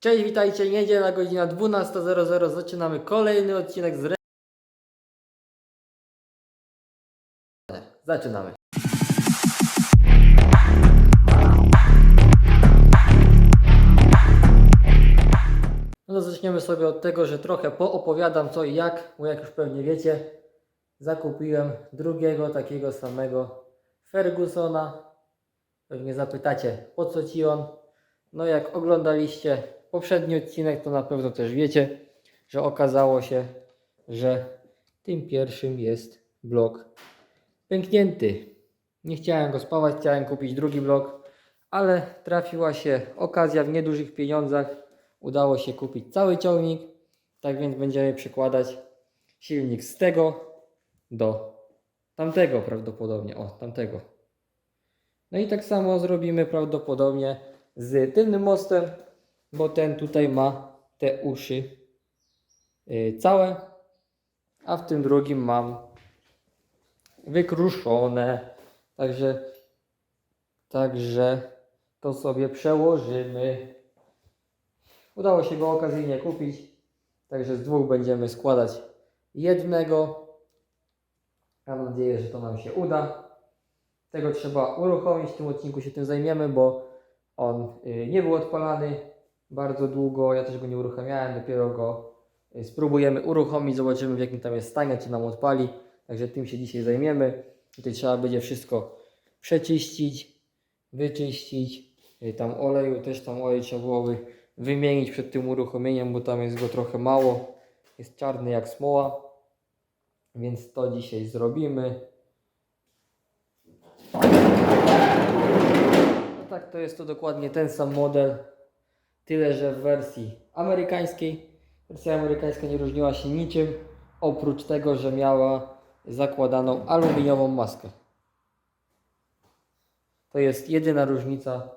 Cześć, witajcie, niedziela, godzina 12.00, zaczynamy kolejny odcinek z Re... Zaczynamy. No zaczniemy sobie od tego, że trochę poopowiadam co i jak, bo jak już pewnie wiecie, zakupiłem drugiego takiego samego Fergusona. Pewnie zapytacie, po co ci on? No jak oglądaliście poprzedni odcinek, to na pewno też wiecie, że okazało się, że tym pierwszym jest blok pęknięty. Nie chciałem go spawać, chciałem kupić drugi blok, ale trafiła się okazja w niedużych pieniądzach. Udało się kupić cały ciągnik, tak więc będziemy przykładać silnik z tego do tamtego prawdopodobnie, o tamtego. No i tak samo zrobimy prawdopodobnie z tylnym mostem, bo ten tutaj ma te uszy yy, całe, a w tym drugim mam wykruszone. Także, także to sobie przełożymy. Udało się go okazyjnie kupić, także z dwóch będziemy składać jednego. Mam nadzieję, że to nam się uda. Tego trzeba uruchomić, w tym odcinku się tym zajmiemy, bo on y, nie był odpalany bardzo długo. Ja też go nie uruchamiałem, dopiero go y, spróbujemy uruchomić, zobaczymy w jakim tam jest stanie, czy nam odpali. Także tym się dzisiaj zajmiemy. Tutaj trzeba będzie wszystko przeczyścić, wyczyścić. Y, Tam oleju, też tam olej trzeba byłoby wymienić przed tym uruchomieniem, bo tam jest go trochę mało. Jest czarny jak smoła. Więc to dzisiaj zrobimy. No tak, to jest to dokładnie ten sam model. Tyle, że w wersji amerykańskiej. Wersja amerykańska nie różniła się niczym, oprócz tego, że miała zakładaną aluminiową maskę. To jest jedyna różnica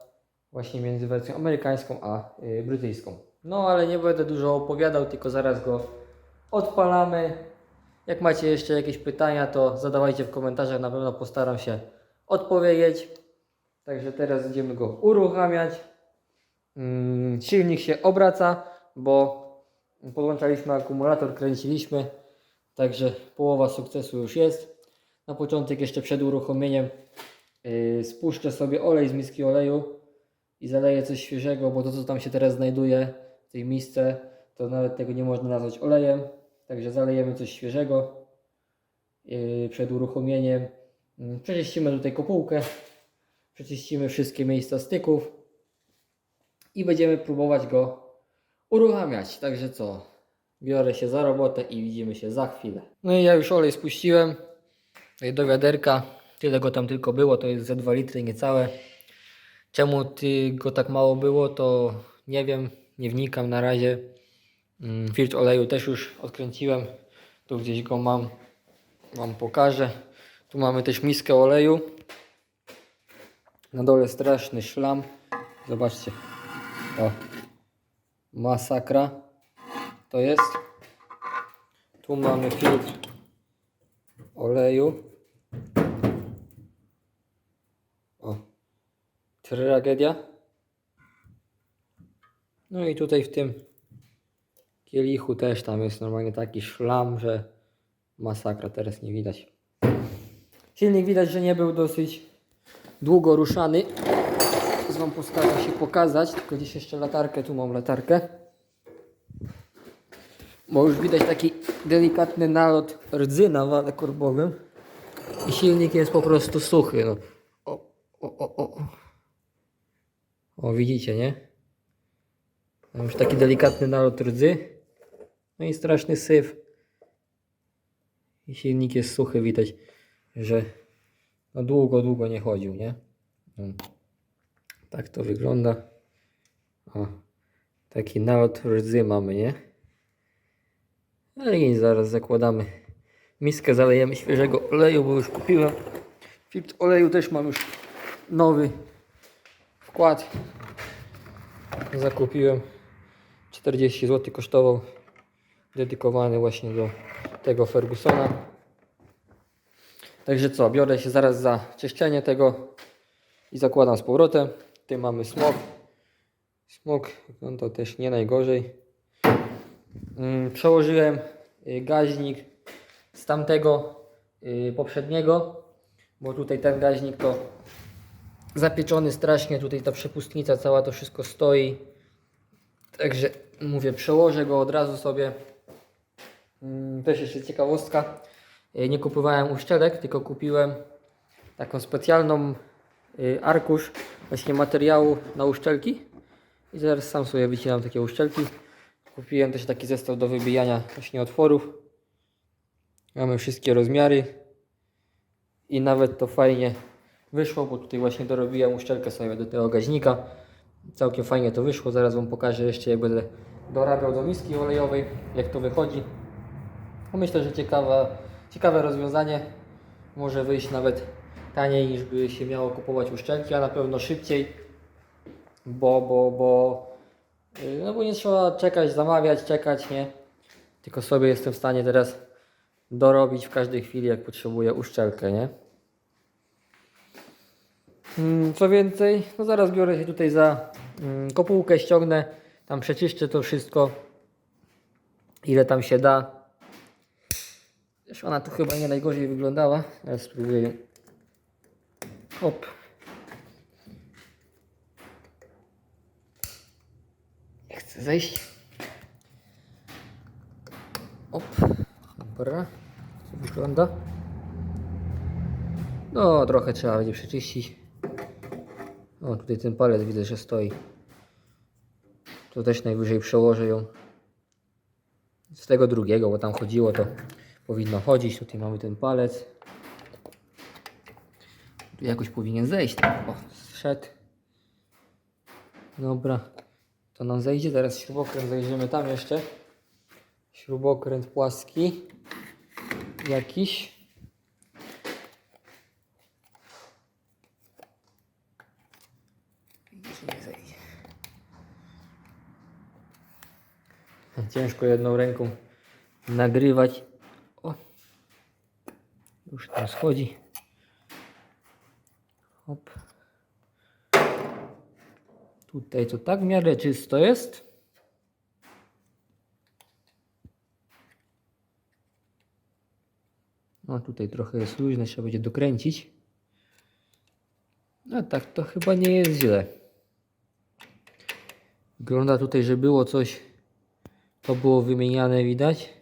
właśnie między wersją amerykańską a y, brytyjską. No ale nie będę dużo opowiadał, tylko zaraz go odpalamy. Jak macie jeszcze jakieś pytania, to zadawajcie w komentarzach, na pewno postaram się odpowiedzieć. Także teraz będziemy go uruchamiać. Mm, silnik się obraca, bo podłączaliśmy akumulator, kręciliśmy. Także połowa sukcesu już jest. Na początek jeszcze przed uruchomieniem yy, spuszczę sobie olej z miski oleju i zaleję coś świeżego, bo to co tam się teraz znajduje w tej misce, to nawet tego nie można nazwać olejem. Także zalejemy coś świeżego yy, przed uruchomieniem. Yy, Przeczyścimy tutaj kopułkę, przeczyścimy wszystkie miejsca styków i będziemy próbować go uruchamiać. Także co? Biorę się za robotę i widzimy się za chwilę. No i ja już olej spuściłem Tutaj do wiaderka. Tyle go tam tylko było, to jest ze 2 litry niecałe. Czemu ty go tak mało było, to nie wiem, nie wnikam na razie. Mm, Filtr oleju też już odkręciłem. Tu gdzieś go mam, wam pokażę. Tu mamy też miskę oleju. Na dole straszny szlam. Zobaczcie. O. Masakra. To jest. Tu mamy filtr oleju. O. Tragedia. No i tutaj w tym kielichu też tam jest normalnie taki szlam, że masakra teraz nie widać. Silnik widać, że nie był dosyć długo ruszany. Wam postaram się pokazać, tylko gdzieś jeszcze latarkę, tu mam latarkę. Bo już widać taki delikatny nalot rdzy na wale korbowym. I silnik jest po prostu suchy. No. O, o, o, o. O, widzicie, nie? Mam już taki delikatny nalot rdzy. No i straszny syf. I silnik jest suchy, widać, że no długo, długo nie chodził, nie? No. Tak to wygląda. O, taki nalot rdzy mamy, nie? No i zaraz zakładamy miskę, zalejemy świeżego oleju, bo już kupiłem. Filtr oleju też mam już nowy wkład. Zakupiłem 40 zł kosztował. Dedykowany właśnie do tego Fergusona. Także co, biorę się zaraz za czyszczenie tego i zakładam z powrotem. Tutaj mamy smok Smok wyglądał też nie najgorzej. Mm, Przełożyłem y, gaźnik z tamtego y, poprzedniego, bo tutaj ten gaźnik to zapieczony strasznie, tutaj ta przepustnica cała to wszystko stoi. Także mówię, przełożę go od razu sobie. Mm, Też jeszcze ciekawostka. Y, Nie kupowałem uszczelek, tylko kupiłem taką specjalną arkusz właśnie materiału na uszczelki. I zaraz sam sobie wycinam takie uszczelki. Kupiłem też taki zestaw do wybijania właśnie otworów. Mamy wszystkie rozmiary. I nawet to fajnie wyszło, bo tutaj właśnie dorobiłem uszczelkę sobie do tego gaźnika. Całkiem fajnie to wyszło. Zaraz Wam pokażę jeszcze jak będę dorabiał do miski olejowej, jak to wychodzi. No myślę, że ciekawa, ciekawe rozwiązanie. Może wyjść nawet taniej niż by się miało kupować uszczelki, a na pewno szybciej, bo, bo, bo, yy, no bo nie trzeba czekać, zamawiać, czekać, nie? Tylko sobie jestem w stanie teraz dorobić w każdej chwili, jak potrzebuję uszczelkę, nie? Mm, Co więcej, no zaraz biorę się tutaj za mm, kopułkę, ściągnę, tam przeczyszczę to wszystko, ile tam się da. Też ona tu chyba nie najgorzej wyglądała, ale spróbuję. Hop. Nie chcę zejść. Op. Dobra. Co wygląda? No, trochę trzeba będzie przeczyścić. O, tutaj ten palec widzę, że stoi. Tu też najwyżej przełożę ją. Z tego drugiego, bo tam chodziło, to powinno chodzić. Tutaj mamy ten palec. Tu jakoś powinien zejść. O, zszedł. Dobra. To nam zejdzie. Teraz śrubokręt zajrzymy tam jeszcze. Śrubokręt płaski. Jakiś. Ciężko jedną ręką nagrywać. O. Już tam schodzi. Hop. Tutaj to tak w miarę czysto jest. No tutaj trochę jest luźne, trzeba będzie dokręcić. No tak, to chyba nie jest źle. Wygląda tutaj, że było coś, to było wymieniane, widać.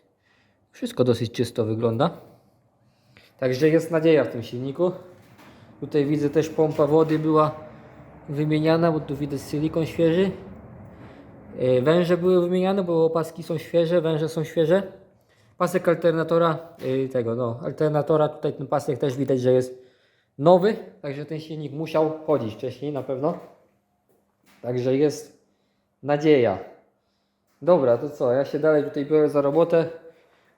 Wszystko dosyć czysto wygląda. Także jest nadzieja w tym silniku. Tutaj widzę też pompa wody była wymieniana, bo tu widać silikon świeży. Yy, Węże były wymieniane, bo opaski są świeże, węże są świeże. Pasek alternatora, yy, tego no, alternatora, tutaj ten pasek też widać, że jest nowy, także ten silnik musiał chodzić wcześniej na pewno. Także jest nadzieja. Dobra, to co? Ja się dalej tutaj biorę za robotę.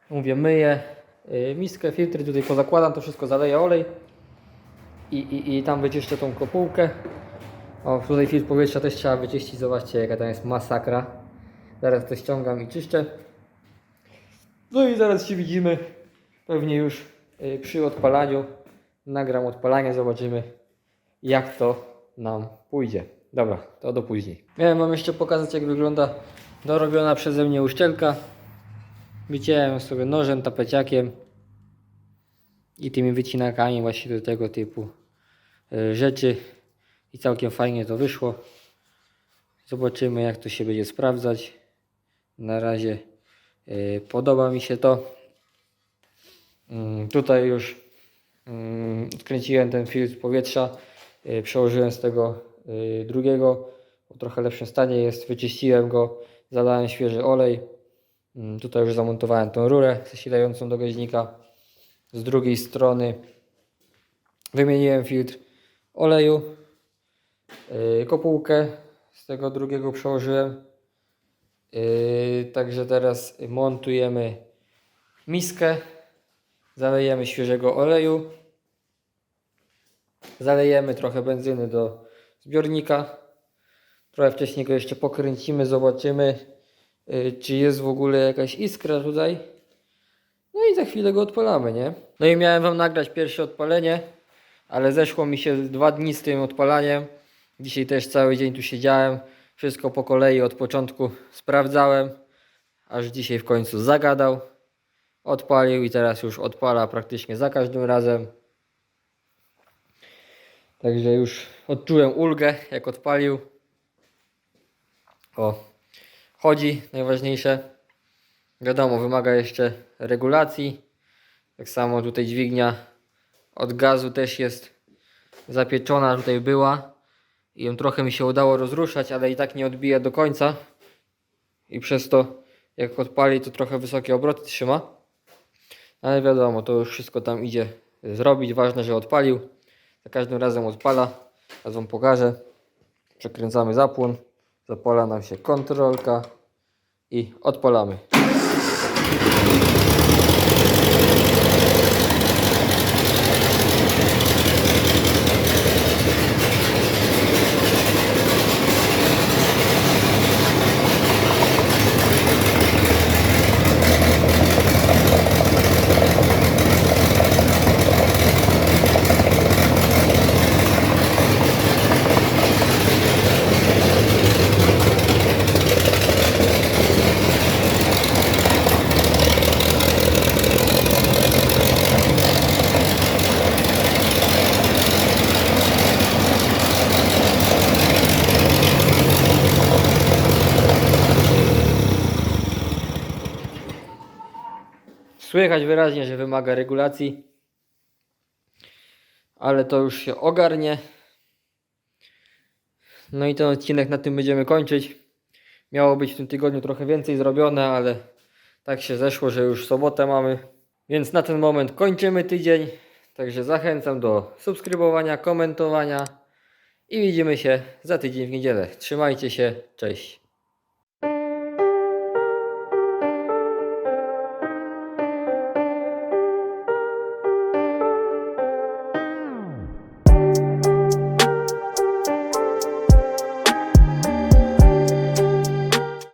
Mówię, myję yy, miskę, filtry, tutaj pozakładam, to wszystko zaleję olej. I, i, I tam wyczyszczę tą kopułkę. O, tutaj filtr powietrza też trzeba wyczyścić. Zobaczcie, jaka tam jest masakra. Zaraz to ściągam i czyszczę. No i zaraz się widzimy. Pewnie już yy, przy odpalaniu. Nagram odpalanie, zobaczymy jak to nam pójdzie. Dobra, to do później. Miałem wam jeszcze pokazać jak wygląda dorobiona przeze mnie uszczelka. Wyciąłem sobie nożem, tapeciakiem i tymi wycinakami właśnie do tego typu y, rzeczy i całkiem fajnie to wyszło. Zobaczymy jak to się będzie sprawdzać. Na razie y, podoba mi się to. Mm, Tutaj już mm, odkręciłem ten filtr powietrza, y, przełożyłem z tego drugiego, w trochę lepszym stanie jest, wyczyściłem go, zalałem świeży olej. Mm, Tutaj już zamontowałem tą rurę zasilającą do gaźnika. Z drugiej strony wymieniłem filtr oleju, yy, kopułkę z tego drugiego przełożyłem. Yy, także teraz montujemy miskę, zalejemy świeżego oleju, zalejemy trochę benzyny do zbiornika. Trochę wcześniej go jeszcze pokręcimy, zobaczymy, yy, czy jest w ogóle jakaś iskra tutaj. No i za chwilę go odpalamy, nie? No i miałem wam nagrać pierwsze odpalenie, ale zeszło mi się dwa dni z tym odpalaniem. Dzisiaj też cały dzień tu siedziałem. Wszystko po kolei od początku sprawdzałem, aż dzisiaj w końcu zagadał. Odpalił i teraz już odpala praktycznie za każdym razem. Także już odczułem ulgę, jak odpalił. O, chodzi, najważniejsze. Wiadomo, wymaga jeszcze regulacji. Tak samo tutaj dźwignia od gazu też jest zapieczona, tutaj była. I ją trochę mi się udało rozruszać, ale i tak nie odbija do końca. I przez to, jak odpali, to trochę wysokie obroty trzyma. Ale wiadomo, to już wszystko tam idzie zrobić. Ważne, że odpalił. Za każdym razem odpala. Teraz Wam pokażę. Przekręcamy zapłon. Zapala nam się kontrolka. I odpalamy. Słychać wyraźnie, że wymaga regulacji. Ale to już się ogarnie. No i ten odcinek na tym będziemy kończyć. Miało być w tym tygodniu trochę więcej zrobione, ale tak się zeszło, że już sobotę mamy. Więc na ten moment kończymy tydzień. Także zachęcam do subskrybowania, komentowania i widzimy się za tydzień w niedzielę. Trzymajcie się, cześć.